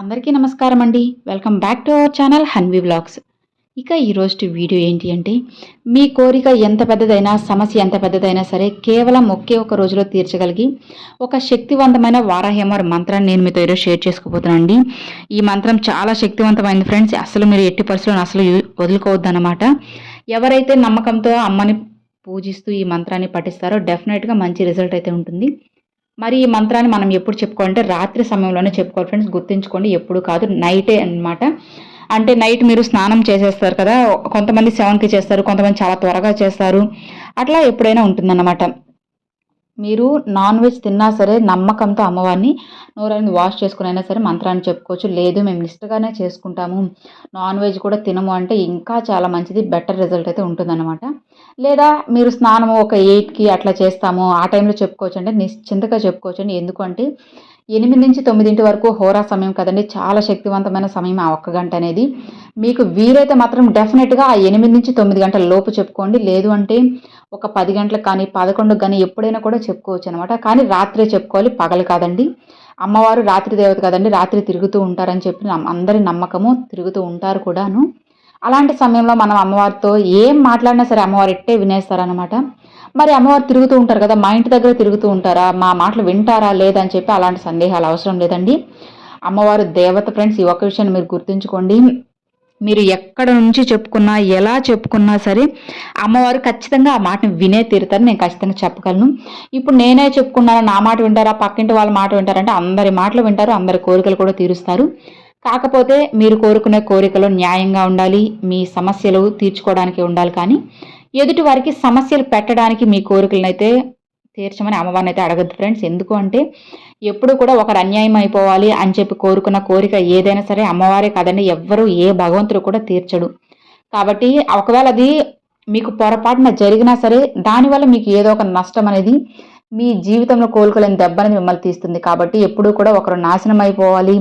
అందరికీ నమస్కారం అండి welcome back to our channel Hanvi blogs ఇక ఈరోజు వీడియో ఏంటి అంటే మీ కోరిక ఎంత పెద్దదైనా సమస్య ఎంత పెద్దదైనా సరే కేవలం ఒకే ఒక రోజులో తీర్చగలిగి ఒక శక్తివంతమైన వారాహేమర్ మంత్రాన్ని నేను మీతో ఈరోజు షేర్ చేసుకోబోతున్నాను అండి ఈ మంత్రం చాలా శక్తివంతమైంది ఫ్రెండ్స్. అసలు మీరు ఎట్టి పరిస్థితుల్లో అసలు వదులుకోవద్దన్నమాట. ఎవరైతే నమ్మకంతో అమ్మని పూజిస్తూ ఈ మంత్రాన్ని పఠిస్తారో డెఫినెట్గా మంచి రిజల్ట్ అయితే ఉంటుంది. మరి ఈ మంత్రాన్ని మనం ఎప్పుడు చెప్పుకోవాలంటే రాత్రి సమయంలోనే చెప్పుకోవాలి ఫ్రెండ్స్ గుర్తుంచుకోండి ఎప్పుడు కాదు నైటే అనమాట అంటే నైట్ మీరు స్నానం చేసేస్తారు కదా కొంతమంది సెవెన్కి చేస్తారు కొంతమంది చాలా త్వరగా చేస్తారు. అట్లా ఎప్పుడైనా ఉంటుందన్నమాట. మీరు నాన్ వెజ్ తిన్నా సరే నమ్మకంతో అమ్మవారిని నోరని వాష్ చేసుకుని అయినా సరే మంత్రాన్ని చెప్పుకోవచ్చు. లేదు మేము నిష్టగానే చేసుకుంటాము. నాన్ వెజ్ కూడా తినము అంటే ఇంకా చాలా మంచిది బెటర్ రిజల్ట్ అయితే ఉంటుందన్నమాట. లేదా మీరు స్నానము ఒక ఎయిట్కి అట్లా చేస్తాము. ఆ టైంలో చెప్పుకోవచ్చు అంటే నిశ్చింతగా చెప్పుకోవచ్చు అండి. ఎందుకంటే ఎనిమిది నుంచి తొమ్మిదింటి వరకు హోరా సమయం కదండి. చాలా శక్తివంతమైన సమయం ఆ ఒక్క గంట అనేది. మీకు వీలైతే మాత్రం డెఫినెట్గా ఆ ఎనిమిది నుంచి తొమ్మిది గంటల లోపు చెప్పుకోండి. లేదు అంటే ఒక పది గంటలకు కానీ పదకొండుకు కానీ ఎప్పుడైనా కూడా చెప్పుకోవచ్చు అనమాట కానీ రాత్రే చెప్పుకోవాలి. పగలు కాదండి. అమ్మవారు రాత్రి దేవత కదండి. రాత్రి తిరుగుతూ ఉంటారని చెప్పి అందరి నమ్మకము తిరుగుతూ ఉంటారు కూడాను. అలాంటి సమయంలో మనం అమ్మవారితో ఏం మాట్లాడినా సరే అమ్మవారు ఇట్టే వినేస్తారనమాట మరి అమ్మవారు తిరుగుతూ ఉంటారు కదా మా ఇంటి దగ్గర తిరుగుతూ ఉంటారా? మా మాటలు వింటారా? లేదని చెప్పి అలాంటి సందేహాలు అవసరం లేదండి. అమ్మవారు దేవత ఫ్రెండ్స్ ఈ ఒక్క విషయాన్ని మీరు గుర్తుంచుకోండి. మీరు ఎక్కడ నుంచి చెప్పుకున్నా ఎలా చెప్పుకున్నా సరే అమ్మవారు ఖచ్చితంగా ఆ మాటను వినే తీరుతారు నేను ఖచ్చితంగా చెప్పగలను. ఇప్పుడు నేనే చెప్పుకున్నాను నా మాట వింటారా పక్కింటి వాళ్ళ మాట వింటారంటే అందరి మాటలు వింటారు అందరి కోరికలు కూడా తీరుస్తారు. కాకపోతే మీరు కోరుకునే కోరికలు న్యాయంగా ఉండాలి మీ సమస్యలు తీర్చుకోవడానికి ఉండాలి కానీ ఎదుటి వారికి సమస్యలు పెట్టడానికి మీ కోరికలనైతే తీర్చమని అమ్మవారిని అయితే అడగద్దు ఫ్రెండ్స్. ఎందుకు అంటే ఎప్పుడు కూడా ఒకరు అన్యాయం అయిపోవాలి అని చెప్పి కోరుకున్న కోరిక ఏదైనా సరే అమ్మవారే కదండి. ఎవ్వరూ ఏ భగవంతుడు కూడా తీర్చడు. కాబట్టి ఒకవేళ అది మీకు పొరపాటున జరిగినా సరే దానివల్ల మీకు ఏదో ఒక నష్టం అనేది మీ జీవితంలో కోలుకోలేని దెబ్బ అనేది మిమ్మల్ని తీస్తుంది. కాబట్టి ఎప్పుడూ కూడా ఒకరు నాశనం అయిపోవాలి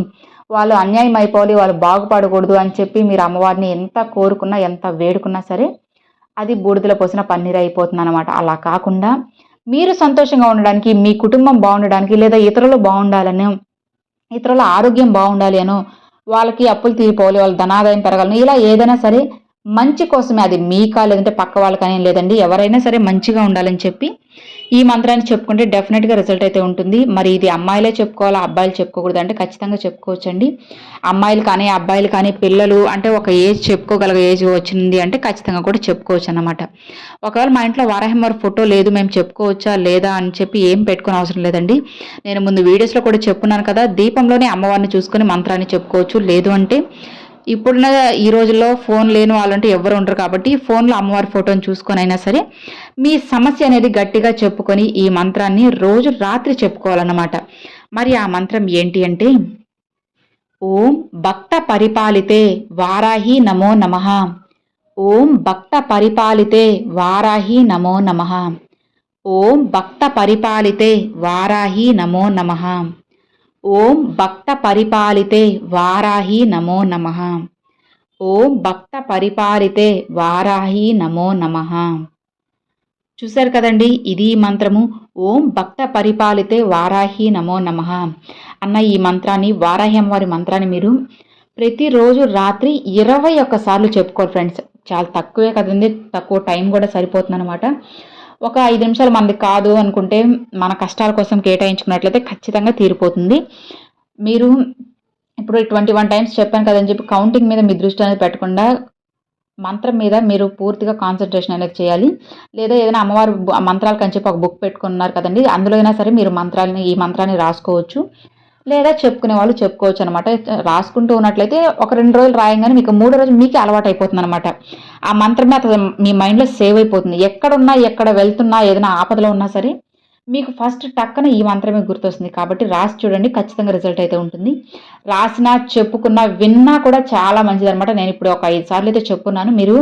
వాళ్ళు అన్యాయం అయిపోవాలి వాళ్ళు బాగుపడకూడదు అని చెప్పి మీరు అమ్మవారిని ఎంత కోరుకున్నా ఎంత వేడుకున్నా సరే అది బూడిదలో పోసిన పన్నీర్ అయిపోతుంది అనమాట అలా కాకుండా మీరు సంతోషంగా ఉండడానికి మీ కుటుంబం బాగుండడానికి లేదా ఇతరులు బాగుండాలని ఇతరుల ఆరోగ్యం బాగుండాలి అనో వాళ్ళకి అప్పులు తీరిపోవాలి వాళ్ళ ధనాదాయం పెరగాలని ఇలా ఏదైనా సరే మంచి కోసమే. అది మీకా లేదంటే పక్క వాళ్ళకని లేదండి ఎవరైనా సరే మంచిగా ఉండాలని చెప్పి ఈ మంత్రాన్ని చెప్పుకుంటే డెఫినెట్గా రిజల్ట్ అయితే ఉంటుంది. మరి ఇది అమ్మాయిలే చెప్పుకోవాలా? అబ్బాయిలు చెప్పుకోకూడదు అంటే ఖచ్చితంగా చెప్పుకోవచ్చండి. అమ్మాయిలు కానీ అబ్బాయిలు కానీ పిల్లలు అంటే ఒక ఏజ్ చెప్పుకోగల ఏజ్ వచ్చింది అంటే ఖచ్చితంగా కూడా చెప్పుకోవచ్చు అనమాట ఒకవేళ మా ఇంట్లో వారాహిమర్ ఫోటో లేదు మేము చెప్పుకోవచ్చా లేదా అని చెప్పి ఏం పెట్టుకుని అవసరం లేదండి. నేను ముందు వీడియోస్లో కూడా చెప్పున్నాను కదా దీపంలోనే అమ్మవారిని చూసుకొని మంత్రాన్ని చెప్పుకోవచ్చు. లేదు అంటే ఇప్పుడున్న ఈ రోజుల్లో ఫోన్ లేని వాళ్ళంటే ఎవరు ఉండరు కాబట్టి ఫోన్లో అమ్మవారి ఫోటోని చూసుకొని అయినా సరే మీ సమస్య అనేది గట్టిగా చెప్పుకొని ఈ మంత్రాన్ని రోజు రాత్రి చెప్పుకోవాలన్నమాట. మరి ఆ మంత్రం ఏంటి అంటే ఓం భక్త పరిపాలితే వారాహి నమో నమ. ఓం భక్త పరిపాలితే వారాహి నమో నమ. ఓం భక్త పరిపాలితే వారాహి నమో నమ. ఓం భక్త పరిపాలితే వారాహి నమో నమ. ఓం భక్త పరిపాలితే వారాహి నమో నమ. చూశారు కదండి ఇది మంత్రము. ఓం భక్త పరిపాలితే వారాహి నమో నమ అన్న ఈ మంత్రాన్ని వారాహి అమ్మవారి మంత్రాన్ని మీరు ప్రతిరోజు రాత్రి ఇరవై ఒక్కసార్లు చెప్పుకోరు ఫ్రెండ్స్. చాలా తక్కువే కదండి తక్కువ టైం కూడా సరిపోతుంది అనమాట ఒక ఐదు నిమిషాలు మనది కాదు అనుకుంటే మన కష్టాల కోసం కేటాయించుకున్నట్లయితే ఖచ్చితంగా తీరిపోతుంది. మీరు ఇప్పుడు ట్వంటీ వన్ టైమ్స్ చెప్పాను కదని చెప్పి కౌంటింగ్ మీద మీ దృష్టి అనేది పెట్టకుండా మంత్రం మీద మీరు పూర్తిగా కాన్సన్ట్రేషన్ అనేది చేయాలి. లేదా ఏదైనా అమ్మవారి మంత్రాలకు అని చెప్పి ఒక బుక్ పెట్టుకున్నారు కదండి అందులో అయినా సరే మీరు మంత్రాలని ఈ మంత్రాన్ని రాసుకోవచ్చు. లేదా చెప్పుకునే వాళ్ళు చెప్పుకోవచ్చు అనమాట రాసుకుంటూ ఉన్నట్లయితే ఒక రెండు రోజులు రాయంగానే మీకు మూడో రోజు మీకే అలవాటు అయిపోతుంది అనమాట ఆ మంత్రమే అతను మీ మైండ్లో సేవ్ అయిపోతుంది. ఎక్కడున్నా ఎక్కడ వెళ్తున్నా ఏదైనా ఆపదలో ఉన్నా సరే మీకు ఫస్ట్ టక్కన ఈ మంత్రమే గుర్తొస్తుంది. కాబట్టి రాసి చూడండి ఖచ్చితంగా రిజల్ట్ అయితే ఉంటుంది. రాసినా చెప్పుకున్నా విన్నా కూడా చాలా మంచిది అనమాట నేను ఇప్పుడు ఒక ఐదు సార్లు అయితే చెప్పుకున్నాను. మీరు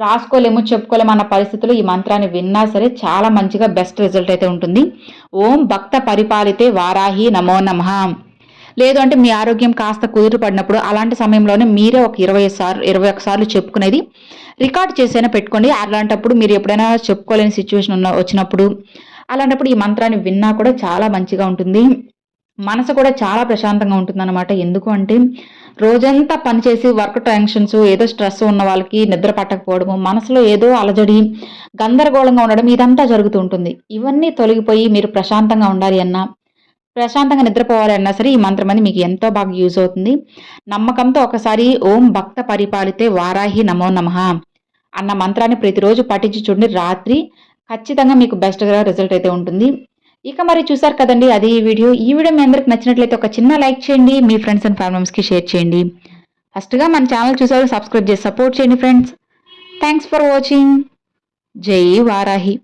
రాసుకోలేము చెప్పుకోలేము అన్న పరిస్థితుల్లో ఈ మంత్రాన్ని విన్నా సరే చాలా మంచిగా బెస్ట్ రిజల్ట్ అయితే ఉంటుంది. ఓం భక్త పరిపాలితే వారాహి నమో నమ. లేదు అంటే మీ ఆరోగ్యం కాస్త కుదురు పడినప్పుడు అలాంటి సమయంలోనే మీరే ఒక ఇరవై సార్లు ఇరవై ఒకసార్లు చెప్పుకునేది. రికార్డ్ చేసైనా పెట్టుకోండి. అలాంటప్పుడు మీరు ఎప్పుడైనా చెప్పుకోలేని సిచ్యువేషన్ ఉన్న వచ్చినప్పుడు అలాంటప్పుడు ఈ మంత్రాన్ని విన్నా కూడా చాలా మంచిగా ఉంటుంది. మనసు కూడా చాలా ప్రశాంతంగా ఉంటుందన్నమాట. ఎందుకు అంటే రోజంతా పనిచేసి వర్క్ టెన్షన్స్ ఏదో స్ట్రెస్ ఉన్న వాళ్ళకి నిద్ర పట్టకపోవడము మనసులో ఏదో అలజడి గందరగోళంగా ఉండడం ఇదంతా జరుగుతూ ఉంటుంది. ఇవన్నీ తొలగిపోయి మీరు ప్రశాంతంగా ఉండాలి అన్నా ప్రశాంతంగా నిద్రపోవాలి అన్నా సరే ఈ మంత్రం అనేది మీకు ఎంతో బాగా యూజ్ అవుతుంది. నమ్మకంతో ఒకసారి ఓం భక్త పరిపాలితే వారాహి నమో నమః అన్న మంత్రాన్ని ప్రతిరోజు పఠించి చూడండి. రాత్రి ఖచ్చితంగా మీకు బెస్ట్గా రిజల్ట్ అయితే ఉంటుంది. ఇక మరి చూసారు కదండి అది ఈ వీడియో. ఈ వీడియో మీ అందరికి నచ్చినట్లయితే ఒక చిన్న లైక్ చేయండి మీ ఫ్రెండ్స్ అండ్ ఫ్యామిలీస్కి షేర్ చేయండి. ఫస్ట్గా మన ఛానల్ చూసారు సబ్స్క్రైబ్ చేసి సపోర్ట్ చేయండి ఫ్రెండ్స్. థ్యాంక్స్ ఫర్ వాచింగ్ జై వారాహి.